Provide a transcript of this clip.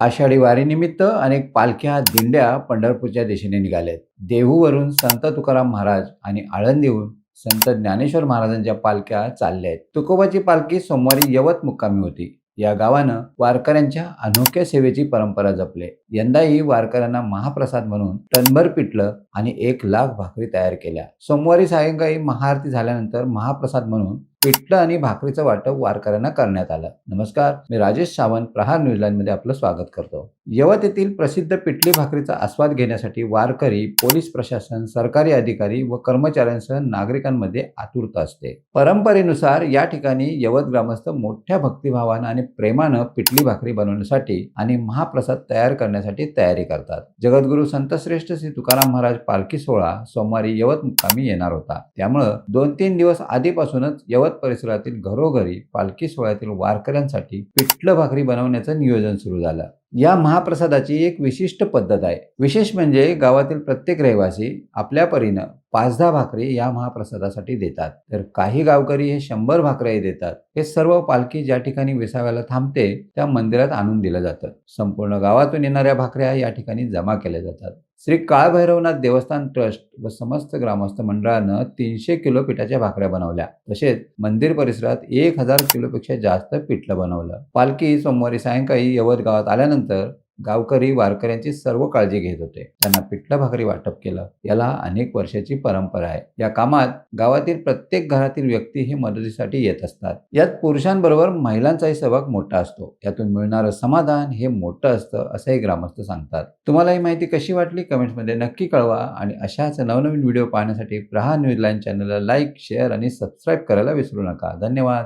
आषाढी वारीनिमित्त अनेक पालख्या दिंड्या पंढरपूरच्या दिशेने निघाल्यात देहूवरून संत तुकाराम महाराज आणि आळंदीहून संत ज्ञानेश्वर महाराजांच्या पालख्या चालल्या आहेत तुकोबाची पालखी सोमवारी यवत मुक्कामी होती. या गावानं वारकऱ्यांच्या अनोख्या सेवेची परंपरा जपले. यंदाही वारकऱ्यांना महाप्रसाद म्हणून टनभर पिटलं आणि एक लाख भाकरी तयार केल्या. सोमवारी सायंकाळी महाआरती झाल्यानंतर महाप्रसाद म्हणून पिठलं आणि भाकरीचं वाटप वारकऱ्यांना करण्यात आलं. नमस्कार मी राजेश सावंत प्रहार न्यूझीलँड आपलं स्वागत करतो. यवत येथील प्रसिद्ध पिठली भाकरीचा आस्वाद घेण्यासाठी वारकरी पोलीस प्रशासन सरकारी अधिकारी व कर्मचाऱ्यांसह नागरिकांमध्ये आतुरता असते. परंपरेनुसार या ठिकाणी यवत ग्रामस्थ मोठ्या भक्तिभावानं आणि प्रेमानं पिठली भाकरी बनवण्यासाठी आणि महाप्रसाद तयार करण्यासाठी तयारी करतात. जगद्गुरू संतश्रेष्ठ श्री तुकाराम महाराज पालखी सोहळा सोमवारी यवत मुक्कामी येणार होता. त्यामुळं दोन तीन दिवस आधीपासूनच यवत परिसरातील घरोघरी पालखी सोहळ्यातील वारकऱ्यांसाठी पिठलं भाकरी बनवण्याचं नियोजन सुरू झालं. या महाप्रसादाची एक विशिष्ट पद्धत आहे. विशेष म्हणजे गावातील प्रत्येक रहिवासी आपल्या परीनं पाच दहा भाकरी या महाप्रसादासाठी देतात. तर काही गावकरी हे शंभर भाकऱ्याही देतात. हे सर्व पालखी ज्या ठिकाणी विसाव्याला थांबते त्या मंदिरात आणून दिलं जातं. संपूर्ण गावातून येणाऱ्या भाकऱ्या या ठिकाणी जमा केल्या जातात. श्री काळभैरवनाथ देवस्थान ट्रस्ट व समस्त ग्रामस्थ मंडळानं तीनशे किलो पिठाच्या भाकऱ्या बनवल्या. तसेच मंदिर परिसरात एक हजार किलोपेक्षा जास्त पिठलं बनवलं. पालखी सोमवारी सायंकाळी यवत गावात आल्यानंतर गावकरी वारकऱ्यांची सर्व काळजी घेत होते. त्यांना पिठलं भाकरी वाटप केलं. याला अनेक वर्षाची परंपरा आहे. या कामात गावातील प्रत्येक घरातील व्यक्ती हे मदतीसाठी येत असतात. यात पुरुषांबरोबर महिलांचाही सहभाग मोठा असतो. यातून मिळणारं समाधान हे मोठं असतं असंही ग्रामस्थ सांगतात. तुम्हाला ही माहिती कशी वाटली? कमेंट्समध्ये नक्की कळवा आणि अशाच नवनवीन व्हिडिओ पाहण्यासाठी प्रहा न्यूजलाईन चॅनलला लाईक शेअर आणि सबस्क्राईब करायला विसरू नका. धन्यवाद.